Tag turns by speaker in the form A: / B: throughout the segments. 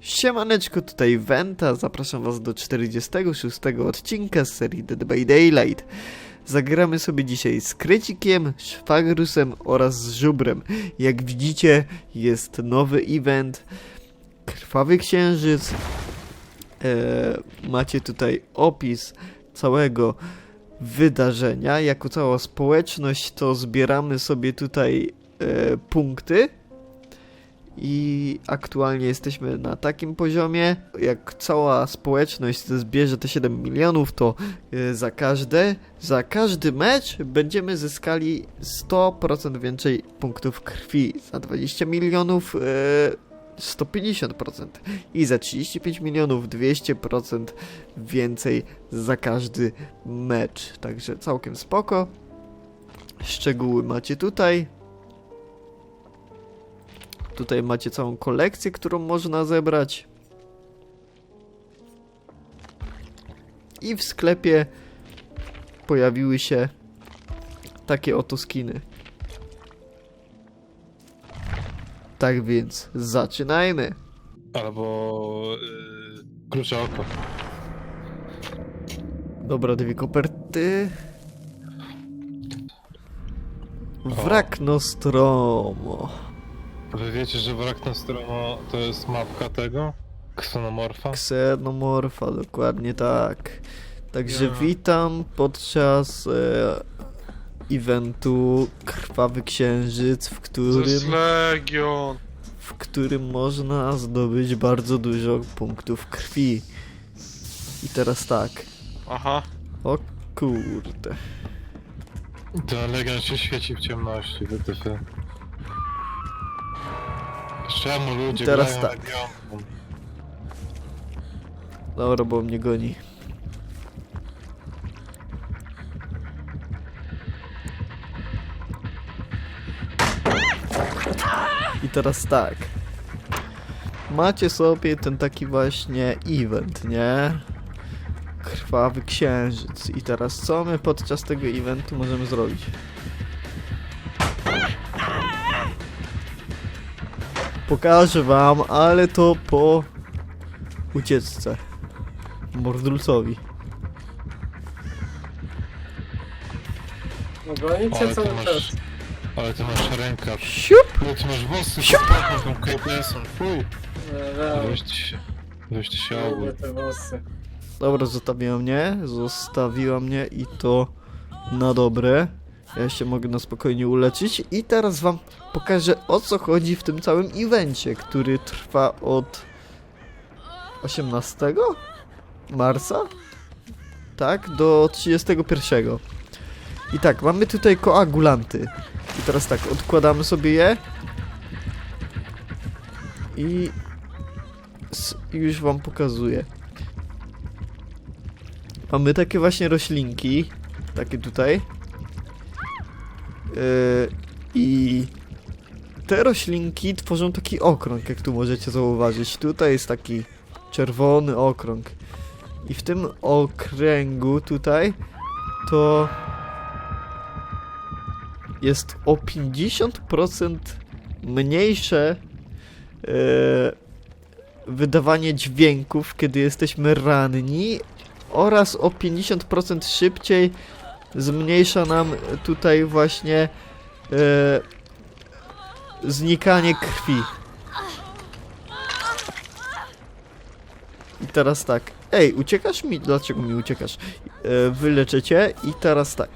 A: Siemaneczko, tutaj Wenta, zapraszam was do 46 odcinka z serii Dead by Daylight. Zagramy sobie dzisiaj z Krecikiem, Szwagrusem oraz z Żubrem. Jak widzicie, jest nowy event, Krwawy Księżyc. E, macie tutaj opis całego wydarzenia. Jako cała społeczność to zbieramy sobie tutaj e, punkty. I aktualnie jesteśmy na takim poziomie, jak cała społeczność zbierze te 7 milionów, to y, za każde, za każdy mecz będziemy zyskali 100% więcej punktów krwi. Za 20 milionów y, 150% i za 35 milionów 200% więcej za każdy mecz. Także całkiem spoko. Szczegóły macie tutaj. Tutaj macie całą kolekcję, którą można zebrać. I w sklepie pojawiły się takie oto skiny. Tak więc zaczynajmy.
B: Albo yy, klucze oko.
A: Dobra, dwie koperty. Wrak Nostromo.
B: Wy wiecie, że wrak Nostromo to jest mapka tego? Ksenomorfa?
A: Ksenomorfa, dokładnie tak. Także
B: Ja.
A: witam podczas e, eventu Krwawy Księżyc, w
C: To
A: którym,
C: jest Legion.
A: w którym można zdobyć bardzo dużo punktów krwi. I teraz tak.
C: Aha.
A: O kurde.
B: Ten legion się świeci w ciemności, wytyfy. Czemu ludzie
A: Teraz
B: grają
A: tak. Dobra, bo mnie goni. I teraz tak. Macie sobie ten taki właśnie event, nie? Krwawy księżyc. I teraz co my podczas tego eventu możemy zrobić? Pokażę wam, ale to po ucieczce. Mordulcowi.
D: No gonicie
B: Ale ty
D: cały
B: masz...
D: czas.
B: Ale ty masz rękaw.
A: Siup!
B: Ale ty masz włosy pod tą KPS-em, fuj!
D: Nie
B: Weź ty się... Weź ty się
D: lubię te włosy.
A: Dobra, zostawiła mnie. Zostawiła mnie i to na dobre. Ja się mogę na spokojnie uleczyć. I teraz wam pokażę o co chodzi w tym całym evencie, który trwa od 18 marca? Tak, do 31. I tak, mamy tutaj koagulanty. I teraz tak, odkładamy sobie je. I już wam pokazuję. Mamy takie właśnie roślinki. Takie tutaj. Yy, I te roślinki tworzą taki okrąg, jak tu możecie zauważyć. Tutaj jest taki czerwony okrąg. I w tym okręgu tutaj to jest o 50% mniejsze yy, wydawanie dźwięków, kiedy jesteśmy ranni oraz o 50% szybciej zmniejsza nam tutaj właśnie e, znikanie krwi. I teraz tak. Ej, uciekasz mi? Dlaczego mi uciekasz? E, wyleczę cię i teraz tak.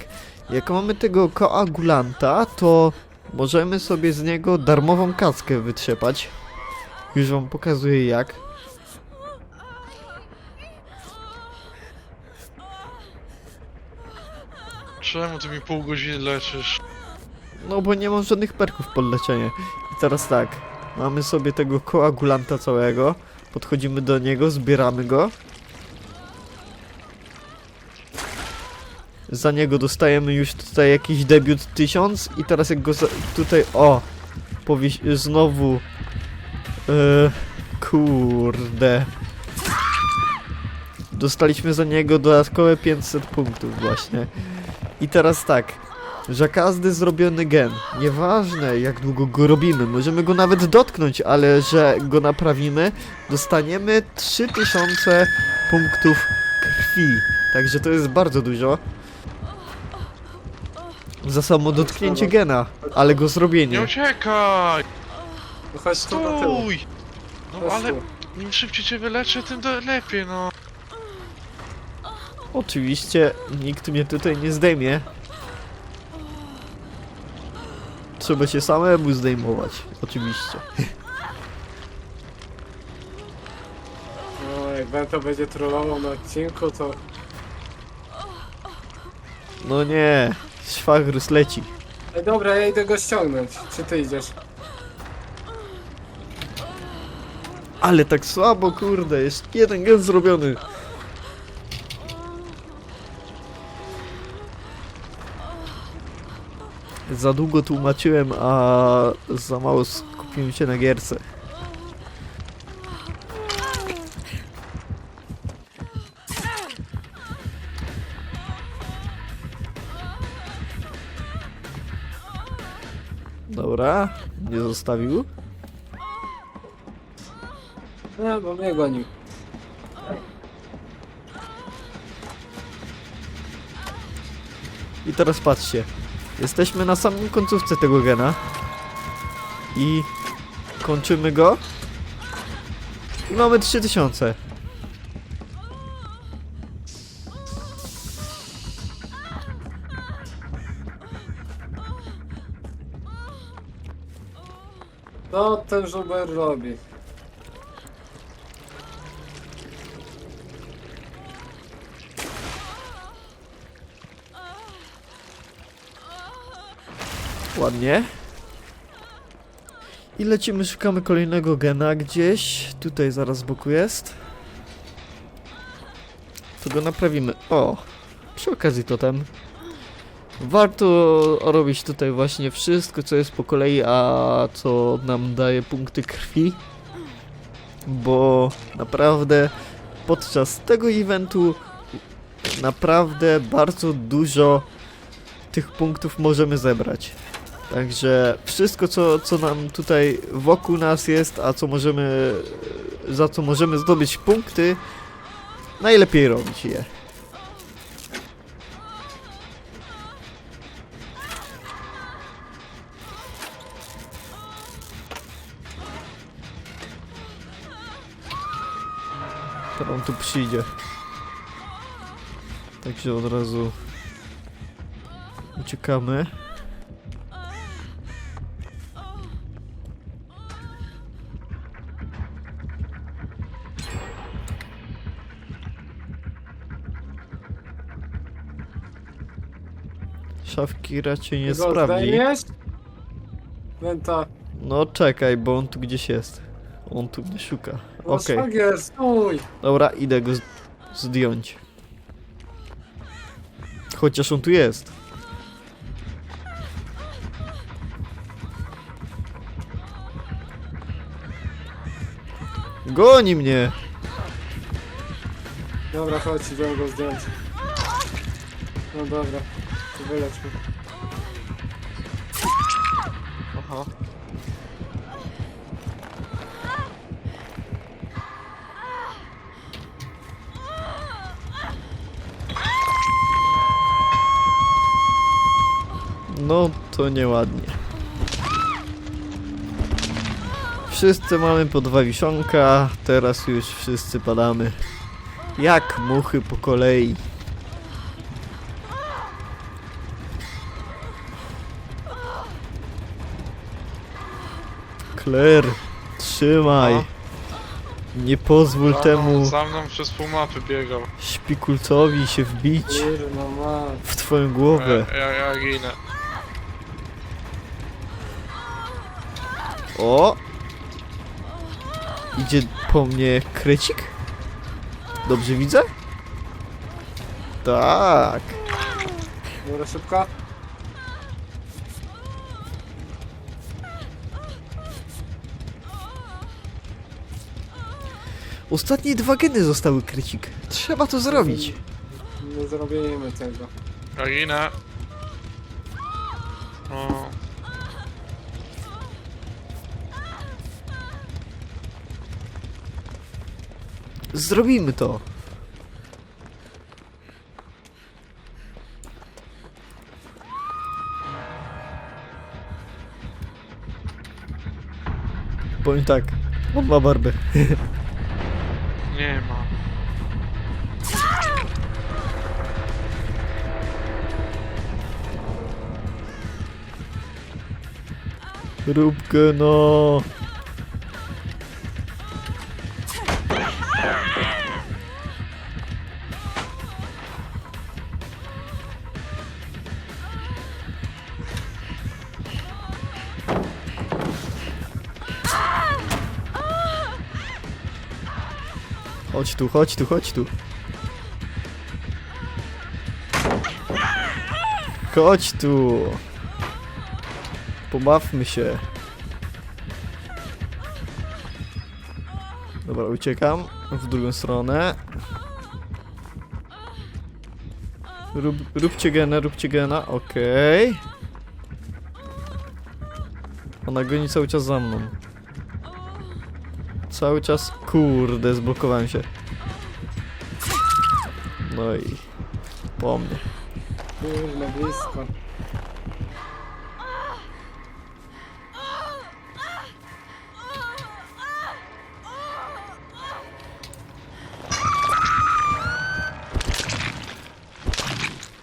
A: Jak mamy tego koagulanta, to możemy sobie z niego darmową kaskę wytrzepać. Już wam pokazuję jak.
C: Czemu ty mi pół godziny leczysz?
A: No bo nie mam żadnych perków pod leczenie. I teraz tak, mamy sobie tego koagulanta całego, podchodzimy do niego, zbieramy go. Za niego dostajemy już tutaj jakiś debiut 1000 i teraz jak go tutaj, o, znowu, yy, kurde. Dostaliśmy za niego dodatkowe 500 punktów właśnie. I teraz tak, że każdy zrobiony gen, nieważne jak długo go robimy, możemy go nawet dotknąć, ale że go naprawimy, dostaniemy 3000 punktów krwi. Także to jest bardzo dużo. Za samo dotknięcie gena, ale go
C: Nie
A: zrobienie.
C: uciekaj!
D: No chodź tu na tył.
C: Stój! No
D: Chodź
C: ale
D: tu.
C: im szybciej cię wyleczę, tym do- lepiej, no.
A: Oczywiście nikt mnie tutaj nie zdejmie. Trzeba się samemu zdejmować, oczywiście.
D: No, jak Bento będzie trollował na odcinku, to...
A: No nie, szwagrus leci.
D: Ej, dobra, ja idę go ściągnąć. Czy ty idziesz?
A: Ale tak słabo, kurde, jest jeden gen zrobiony. Za długo tłumaczyłem, a za mało skupiłem się na gierce. Dobra, nie zostawił.
D: Nie, bo mnie gonił.
A: I teraz patrzcie. Jesteśmy na samym końcówce tego gena. I kończymy go. I mamy 3000.
D: No, ten żuber robi.
A: Ładnie. I lecimy, szukamy kolejnego gena gdzieś. Tutaj zaraz z boku jest. To go naprawimy. O! Przy okazji totem. Warto robić tutaj właśnie wszystko, co jest po kolei, a co nam daje punkty krwi. Bo naprawdę podczas tego eventu naprawdę bardzo dużo tych punktów możemy zebrać. Także wszystko, co, co nam tutaj wokół nas jest, a co możemy, za co możemy zdobyć punkty, najlepiej robić je. To on tu przyjdzie. Także od razu uciekamy. Szafki raczej nie
D: Go
A: sprawdzi.
D: zdejmiesz? Benta.
A: No czekaj, bo on tu gdzieś jest. On tu mnie szuka.
D: No
A: Okej,
D: szwagier, stój!
A: dobra, idę go z- zdjąć. Chociaż on tu jest. Goni mnie!
D: Dobra, chodź, idziemy go zdjąć. No dobra, to wylećmy.
C: Aha.
A: No to nieładnie. Wszyscy mamy po dwa wiszonka, teraz już wszyscy padamy. Jak muchy po kolei. Claire, trzymaj. Nie pozwól
C: Za mną-
A: temu
C: Za mną przez pół mapy biegał.
A: szpikulcowi się wbić w twoją głowę.
C: Ja, ja, ja ginę.
A: O! Idzie po mnie krecik? Dobrze widzę? Tak.
D: Dobra, szybko.
A: Ostatnie dwa geny zostały krecik. Trzeba to zrobić.
D: Nie zrobimy tego.
C: Ja ginę. O,
A: Zrobimy to. Powiem tak, on ma barbę. Róbkę no. Chodź tu, chodź tu, chodź tu. Chodź tu. Pobawmy się. Dobra, uciekam w drugą stronę. Rób, róbcie gena, róbcie gena, okej. Ona goni cały czas za mną. Cały czas, kurde, zblokowałem się. No i po mnie.
D: Kurde, blisko.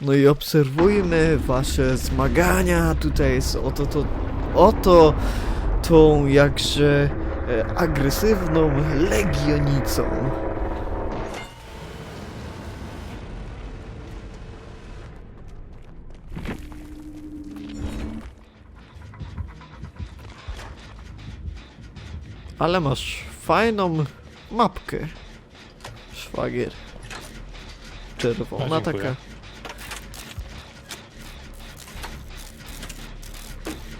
A: No i obserwujmy wasze zmagania tutaj z oto, to, oto tą jakże e, agresywną legionicą. Ale masz fajną mapkę, szwagier. Czerwona taka.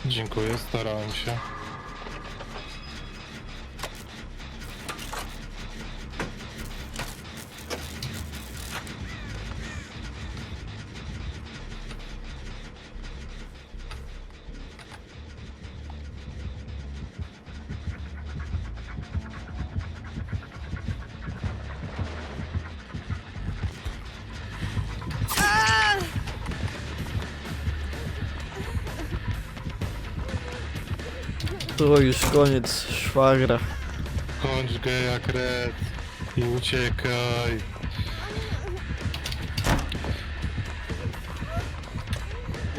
B: Dziękuję, starałem się.
A: To już koniec szwagra.
B: Kończ geja, kret. I uciekaj.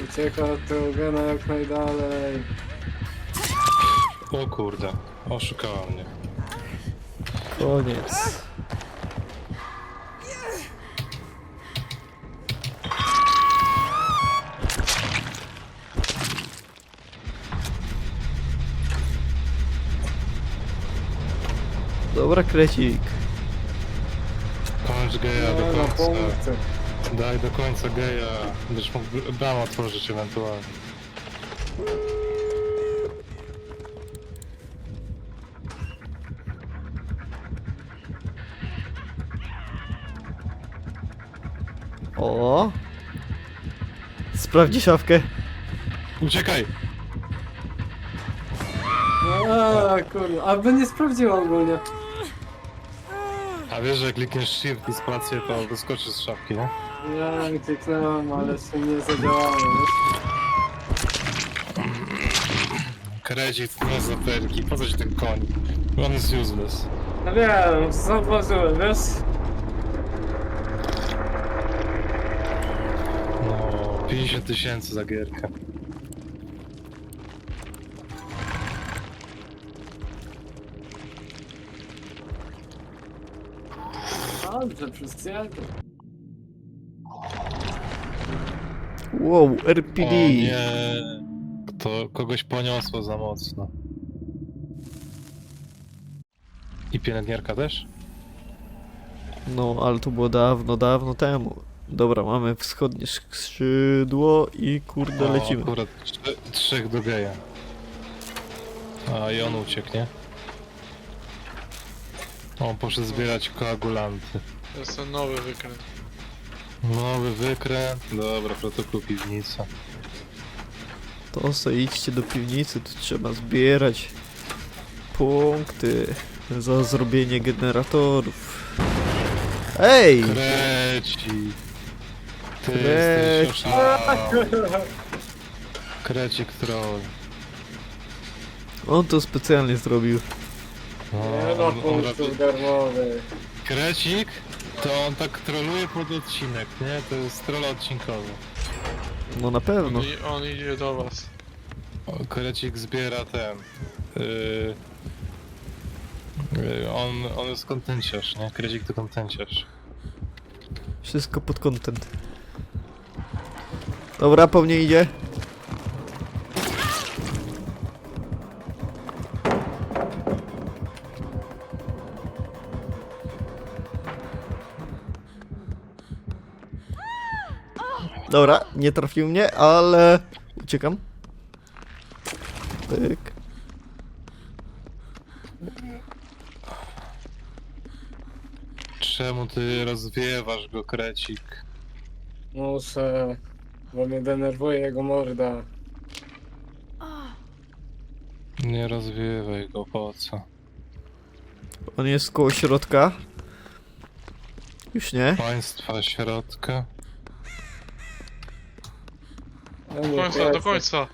D: Ucieka od tego gena jak najdalej.
B: O kurde, oszukała mnie.
A: Koniec. Dobra, krecik.
B: Kończ geja do
D: No, na
B: końca. Daj do końca geja. Będziesz mógł br- bramę otworzyć ewentualnie.
A: O. Sprawdzi szafkę.
B: Uciekaj!
D: A, kurde, a by nie sprawdziła ogólnie.
B: A wiesz, że jak klikniesz shift i spację, to wyskoczy z szafki, nie?
D: Ja kliknąłem, ale się nie zadziałało, wiesz?
B: Kredzik, nie za perki, po co ci ten koń? On jest useless.
D: No wiem, zauważyłem, wiesz?
B: No, 50 tysięcy za gierkę.
D: Ciebie.
A: Wow, RPD.
B: O nie, to kogoś poniosło za mocno. I pielęgniarka też?
A: No, ale to było dawno, dawno temu. Dobra, mamy wschodnie skrzydło i kurde
B: O,
A: lecimy.
B: Akurat trze- trzech do geja. A i on uciekł, nie? On poszedł zbierać koagulanty.
C: To jest ten nowy wykręt.
B: Nowy wykręt. Dobra, protokół piwnica.
A: To se idźcie do piwnicy, tu trzeba zbierać punkty za zrobienie generatorów. Ej!
B: Kreci. Ty
A: Kreci.
B: jesteś. Krecik troll.
A: On to specjalnie zrobił.
B: No,
D: Nie ma
B: on- on robi-. Krecik, to on tak troluje pod odcinek, nie? To jest troll odcinkowy.
A: No na pewno.
C: On, i- on idzie do was.
B: O, Krecik zbiera ten. Yy, yy, on, on jest kontenciarz, nie? Krecik to kontenciarz.
A: Wszystko pod content. Dobra, po mnie idzie. Dobra, nie trafił mnie, ale uciekam. Pyk.
B: Czemu ty rozwiewasz go, Krecik?
D: Muszę, bo mnie denerwuje jego morda.
B: Nie rozwiewaj go, po co?
A: On jest koło środka. Już nie.
B: Państwa środka.
D: Ja
C: Do
D: nie
C: końca, do końca.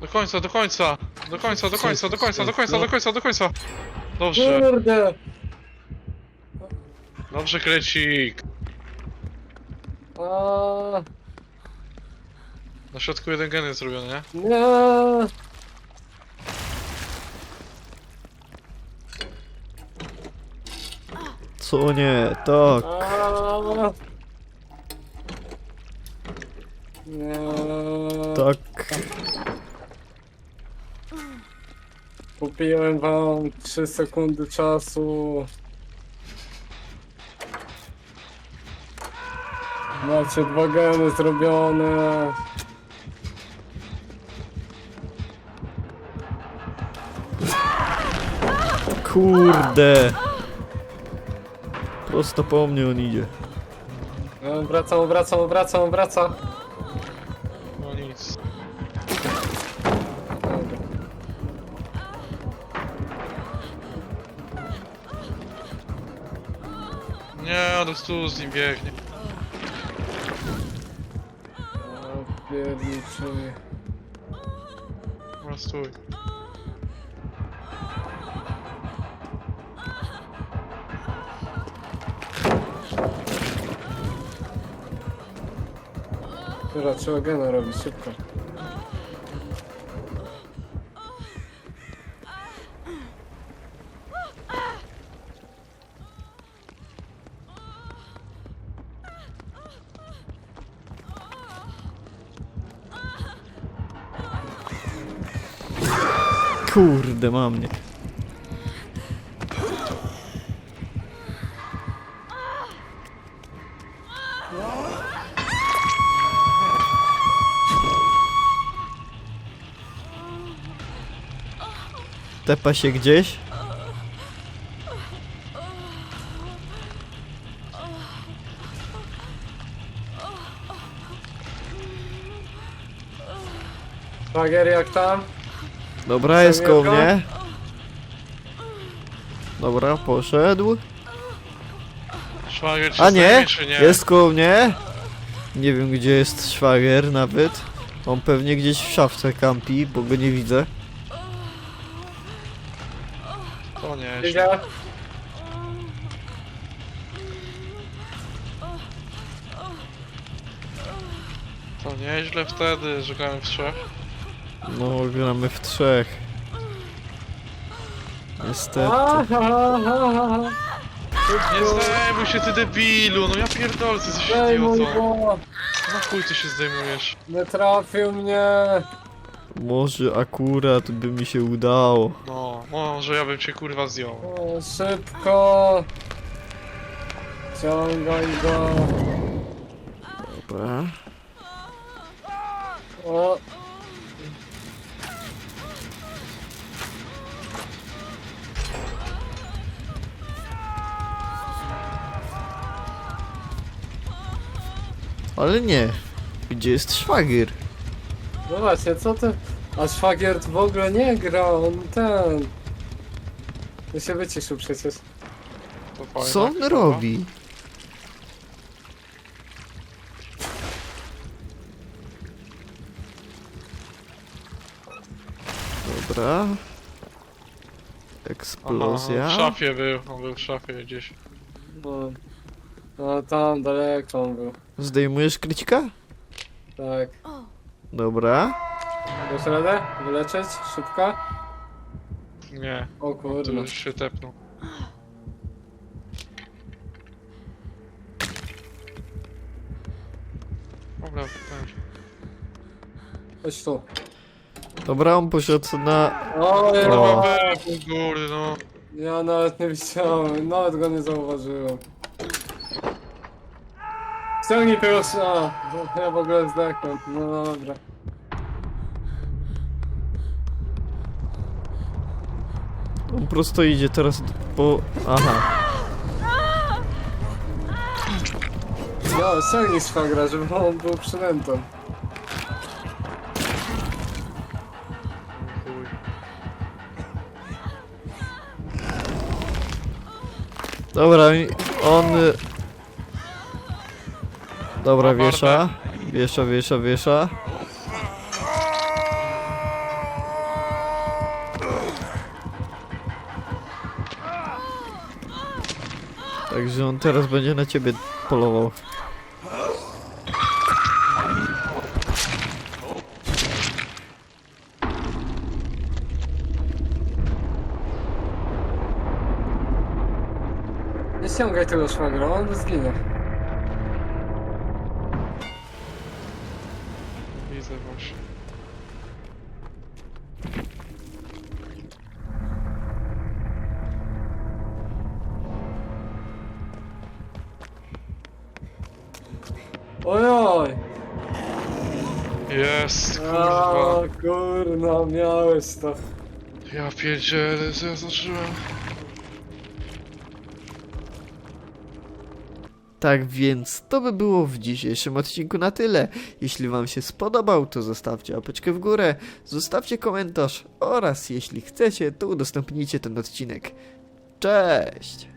C: Do końca, do końca. Do końca, do końca, do końca, do końca, do końca, do końca. Dobrze,
D: Kurde!
C: dobrze krecik.
D: A,
C: Na środku jeden gen jest zrobiony, nie?
D: nie!
A: Co nie? Tak.
D: A,
A: Tak.
D: Kupiłem wam 3 sekundy czasu. Macie dwa geny zrobione.
A: Kurde. Prosto po mnie on idzie.
D: No, Wracam, wracam, wracam, wracam.
C: Nie, on tu z nim biegnie.
D: Pierniczy.
C: No stój.
D: Dobra, trzeba gena robić szybko.
A: Kurde, ma mnie. Tepa się gdzieś?
D: Szwagier jak tam?
A: Dobra, jest koło mnie. Dobra, poszedł.
C: Szwagier cię
A: A nie,
C: czy nie?
A: jest koło mnie. Nie wiem gdzie jest szwagier nawet. On pewnie gdzieś w szafce kampi, bo go nie widzę.
C: To nie,
D: Widzia?
C: to nieźle wtedy, że gramy w trzech.
A: No, gramy w trzech. Niestety.
C: Nie zdejmuj się ty debilu, no ja pierdolę, ty jesteś
D: Zdejmuj
C: idiotą.
D: go!
C: Na chuj ty się zdejmujesz.
D: Nie trafił mnie!
A: Może akurat by mi się udało.
C: No, może ja bym cię kurwa zdjął.
D: O, szybko! Ciągaj go!
A: Dobra.
D: O!
A: Ale nie. Gdzie jest szwagier?
D: No właśnie, co ty? A szwagier w ogóle nie gra, on ten... On się wyciszył przecież.
A: Co on robi? Dobra.
C: Aha,
A: Eksplozja.
C: w szafie był, on był w szafie gdzieś.
D: No, no tam daleko on był.
A: Zdejmujesz krycika?
D: Tak.
A: Dobra.
D: Dasz radę? Wyleczyć? Szybka?
C: Nie,
D: O
C: tu
D: kurde.
C: już się tepnął. Dobra, też.
D: Chodź tu.
A: Dobra, on poszedł na...
D: O, ja,
A: O.
C: Kurde, no.
D: ja nawet nie widziałem, nawet go nie zauważyłem. Ściągnij tego szna! Ja w ogóle zdechnę. No dobra.
A: On prosto idzie teraz po... Aha.
D: No, ściągnij szwagra, żeby on był przynętą.
C: Chuj.
A: Dobra, on... y, Dobra, wiesza. Wiesza, wiesza, wiesza. Także on teraz będzie na ciebie polował.
D: Nie ściągaj tego szwagra, on zginie. A,
C: kurwa.
D: kurna, miałeś to.
C: Ja pierdzielę, co ja zacząłem.
A: Tak więc to by było w dzisiejszym odcinku na tyle. Jeśli wam się spodobał, to zostawcie łapeczkę w górę, zostawcie komentarz oraz jeśli chcecie, to udostępnijcie ten odcinek. Cześć!